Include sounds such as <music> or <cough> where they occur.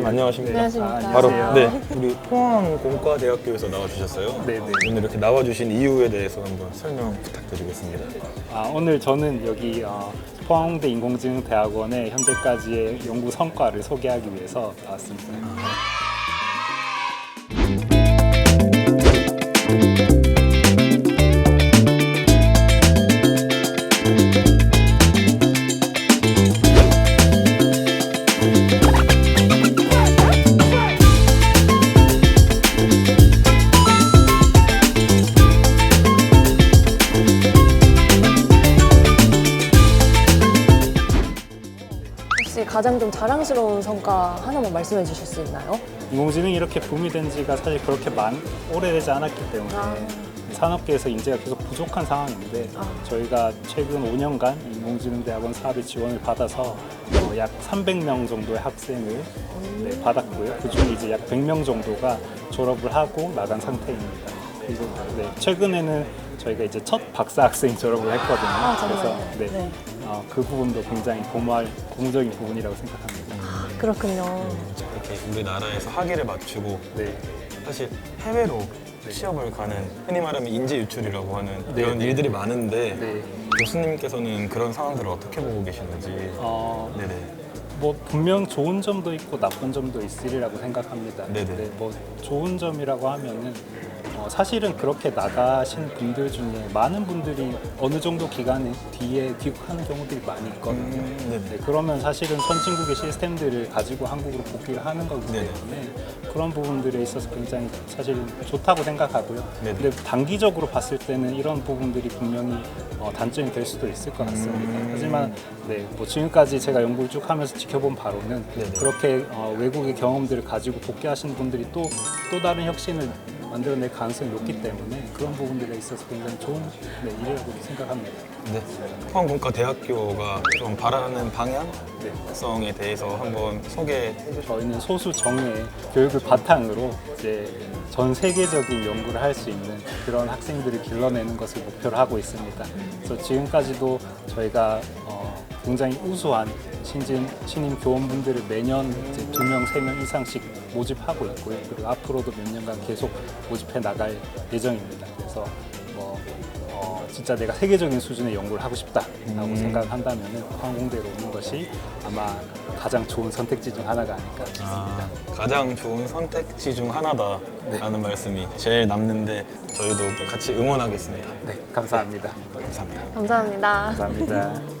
아, 교수님 안녕하십니까? 안녕하십니까. 아, 바로. 네 우리 포항공과대학교에서 나와주셨어요. 네, 네. 오늘 이렇게 나와주신 이유에 대해서 한번 설명 부탁드리겠습니다. 아, 오늘 저는 여기 어, 포항대 인공지능대학원의 현재까지의 연구 성과를 소개하기 위해서 나왔습니다. 가장 좀 자랑스러운 성과 하나만 말씀해 주실 수 있나요? 인공지능이 이렇게 붐이 된 지가 사실 그렇게 많, 오래되지 않았기 때문에 아. 산업계에서 인재가 계속 부족한 상황인데 아. 저희가 최근 5년간 인공지능대학원 사업에 지원을 받아서 어, 약 300명 정도의 학생을 네, 받았고요. 그중에 이제 약 100명 정도가 졸업을 하고 나간 상태입니다. 그리고 네, 최근에는 저희가 이제 첫 박사 학생 졸업을 했거든요. 아, 정말요? 그래서 네, 네. 어, 그 부분도 굉장히 고마울 고무적인 부분이라고 생각합니다. 그렇군요. 이렇게 우리나라에서 학위를 맞추고 네. 사실 해외로 취업을 가는 흔히 말하면 인재 유출이라고 하는 네, 그런 네. 일들이 많은데 네. 교수님께서는 그런 상황들을 어떻게 보고 계시는지 어, 네네 뭐 분명 좋은 점도 있고 나쁜 점도 있으리라고 생각합니다. 네네. 근데 뭐 좋은 점이라고 하면은 어, 사실은 그렇게 나가신 분들 중에 많은 분들이 어느 정도 기간 뒤에 귀국하는 경우들이 많이 있거든요. 음. 네, 그러면 사실은 선진국의 시스템들을 가지고 한국으로 복귀를 하는 거기. 때문에 그런 부분들에 있어서 굉장히 사실은 좋다고 생각하고요. 네네. 근데 단기적으로 봤을 때는 이런 부분들이 분명히 어, 단점이 될 수도 있을 것 같습니다. 음. 하지만 네, 뭐 지금까지 제가 연구를 쭉 하면서 지켜본 바로는 네네. 그렇게 어, 외국의 경험들을 가지고 복귀하신 분들이 또 또 다른 혁신을 만들어낼 가능성이 높기 때문에 그런 부분들에 있어서 굉장히 좋은 네, 일이라고 생각합니다. 네. 포항공과대학교가 좀 바라는 방향성에 대해서 한번 소개해 주시죠. 저희는 소수 정예 교육을 바탕으로 이제 전 세계적인 연구를 할 수 있는 그런 학생들을 길러내는 것을 목표로 하고 있습니다. 그래서 지금까지도 저희가 어, 굉장히 우수한 신진 신임 교원분들을 매년 이제 두 명, 세 명 이상씩 모집하고 있고요. 그리고 앞으로도 몇 년간 계속 모집해 나갈 예정입니다. 그래서 뭐 어, 진짜 내가 세계적인 수준의 연구를 하고 싶다라고 음. 생각을 한다면은 항공대로 오는 것이 아마 가장 좋은 선택지 중 하나가 아닐까 싶습니다. 아, 가장 좋은 선택지 중 하나다라는 말씀이 제일 남는데 저희도 같이 응원하겠습니다. 네, 감사합니다. 감사합니다. 감사합니다. 감사합니다. <laughs>